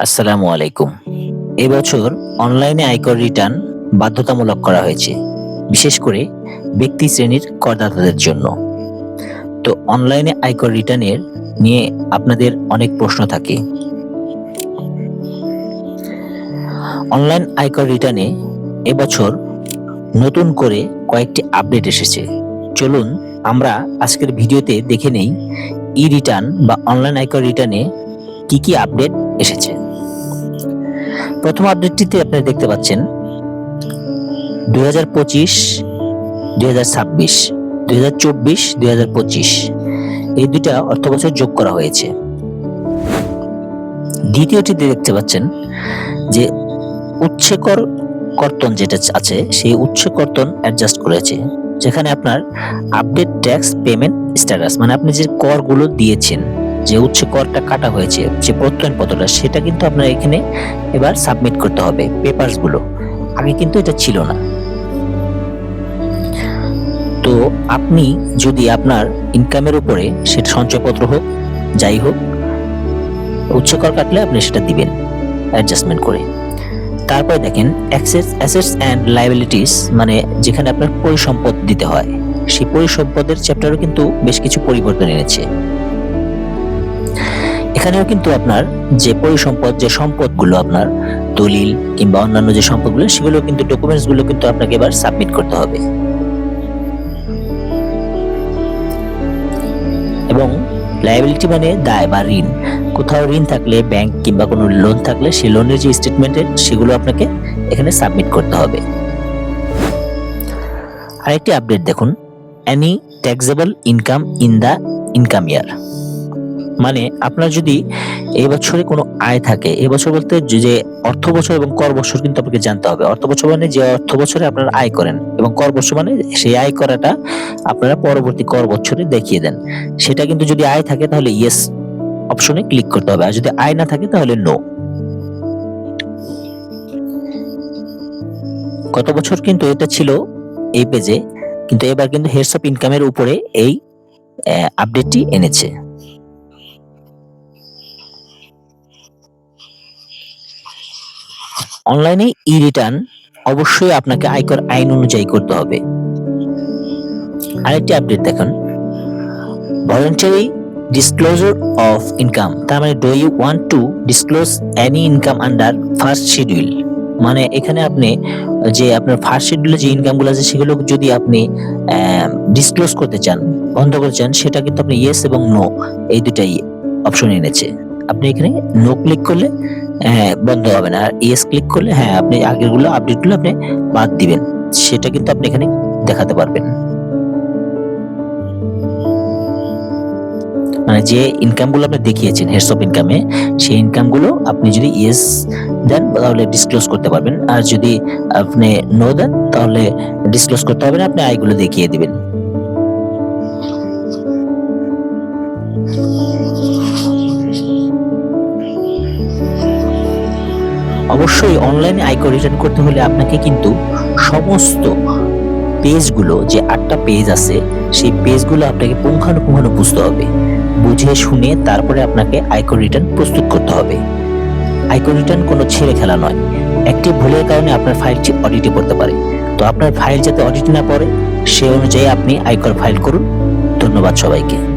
আসসালামু আলাইকুম। এবছর অনলাইনে আয়কর রিটার্ন বাধ্যতামূলক করা হয়েছে, বিশেষ করে ব্যক্তি শ্রেণির করদাতাদের জন্য। তো অনলাইনে আয়কর রিটার্নের নিয়ে আপনাদের অনেক প্রশ্ন থাকে। অনলাইন আয়কর রিটার্নে এবছর নতুন করে কয়েকটি আপডেট এসেছে। চলুন আমরা আজকের ভিডিওতে দেখে নেই ই রিটার্ন বা অনলাইন আয়কর রিটার্নে কি কি আপডেট এসেছে। প্রথম আপডেটটিতে আপনারা দেখতে পাচ্ছেন দুই হাজার পঁচিশ, দুই হাজার ছাব্বিশ, দুই হাজার চব্বিশ, দুই হাজার পঁচিশ। এই দুইটা অর্থবছর যোগ করা হয়েছে। দ্বিতীয়টিতে দেখতে পাচ্ছেন যে উচ্ছেকর কর্তন যেটা আছে, সেই উচ্চ কর্তন অ্যাডজাস্ট করেছে, যেখানে আপনার আপডেট ট্যাক্স পেমেন্ট স্ট্যাটাস মানে আপনি যে করগুলো দিয়েছেন যে উচ্চ করটা কাটা হয়েছে, যে প্রত্যয়ন পত্রটা, সেটা কিন্তু আপনার এখানে এবার সাবমিট করতে হবে পেপারসগুলো। আগে কিন্তু এটা ছিল না। তো আপনি যদি আপনার ইনকামের উপরে সেটা সঞ্চয়পত্র হোক, যাই হোক, উচ্চ কর কাটলে আপনি সেটা দিবেন অ্যাডজাস্টমেন্ট করে। তারপরে দেখেন অ্যাক্সেস অ্যাসেটস অ্যান্ড লাইবিলিটিস মানে যেখানে আপনার পরিসম্পদ দিতে হয়, সেই পরিসম্পদের চ্যাপ্টারও কিন্তু বেশ কিছু পরিবর্তন এনেছে। এখানেও কিন্তু আপনার যে পরিসম্পদ, যে সম্পদগুলো আপনার দলিল কিংবা অন্যান্য যে সম্পদগুলো, সেগুলো কিন্তু ডকুমেন্টসগুলো কিন্তু আপনাকে এবার সাবমিট করতে হবে। এবং লায়াবিলিটি মানে দায় বা ঋণ। কোথাও ঋণ থাকলে ব্যাংক কিংবা কোনো লোন থাকলে, সেই লোনের যে স্টেটমেন্টের সেগুলো আপনাকে এখানে সাবমিট করতে হবে। আরেকটি আপডেট দেখুন। Any taxable income in the income year মানে আপনার যদি এই বছরে কোনো আয় থাকে, এই বছর বলতে যে যে অর্থ বছর এবং কর বছর কিন্তু আপনাকে জানতে হবে। অর্থ বছর মানে যে অর্থ বছরে আপনারা আয় করেন এবং কর বছর মানে সেই আয় করাটা আপনারা পরবর্তী কর বছরে দেখিয়ে দেন। সেটা কিন্তু যদি আয় থাকে তাহলে ইয়েস অপশনে ক্লিক করতে হবে। আর যদি আয় না থাকে তাহলে নো গত বছর কিন্তু এটা ছিল এই পেজে কিন্তু এবার কিন্তু হেডস অফ ইনকামের উপরে এই আপডেটটি এনেছে। অনলাইনে ই রিটার্ন অবশ্যই আপনাকে আয়কর আইন অনুযায়ী করতে হবে। আরেকটি আপডেট দেখুন। ভলেন্টারি ডিসক্লোজার অফ ইনকাম তার মানে do you want to disclose any income under first schedule মানে এখানে আপনি যে আপনার ফার্স্ট শিডিউলে যে ইনকামগুলো আছে, সেগুলো যদি আপনি ডিসক্লোজ করতে চান, বন্ধ করতে চান, সেটা কিন্তু আপনি ইয়েস এবং নো এই দুটাই অপশন এনেছে। আপনি এখানে নো ক্লিক করলে হ্যাঁ বন্ধ হবে না। আর ইয়েস ক্লিক করলে হ্যাঁ আপনি আগেরগুলো আপডেটগুলো আপনি বাদ দিবেন। সেটা কিন্তু আপনি এখানে দেখাতে পারবেন। মানে যে ইনকামগুলো আপনি দেখিয়েছেন হেডস অফ ইনকামে সেই ইনকামগুলো আপনি যদি ইয়েস দেন, তাহলে ডিসক্লোজ করতে পারবেন। আর যদি আপনি নো দেন, তাহলে ডিসক্লোজ করতে হবে না, আপনি আয়গুলো দেখিয়ে দিবেন। অবশ্যই অনলাইনে আয়কর রিটার্ন করতে হলে আপনাকে কিন্তু সমস্ত পেজগুলো যে আটটা পেজ আছে, সেই পেজগুলো আপনাকে পুঙ্খানুপুঙ্খানু বুঝতে হবে। বুঝে শুনে তারপরে আপনাকে আয়কর রিটার্ন প্রস্তুত করতে হবে। আয়কর রিটার্ন কোনো ছেড়ে খেলা নয়। একটি ভুলের কারণে আপনার ফাইলটি অডিটে পড়তে পারে। তো আপনার ফাইল যাতে অডিট না পড়ে সে অনুযায়ী আপনি আয়কর ফাইল করুন। ধন্যবাদ সবাইকে।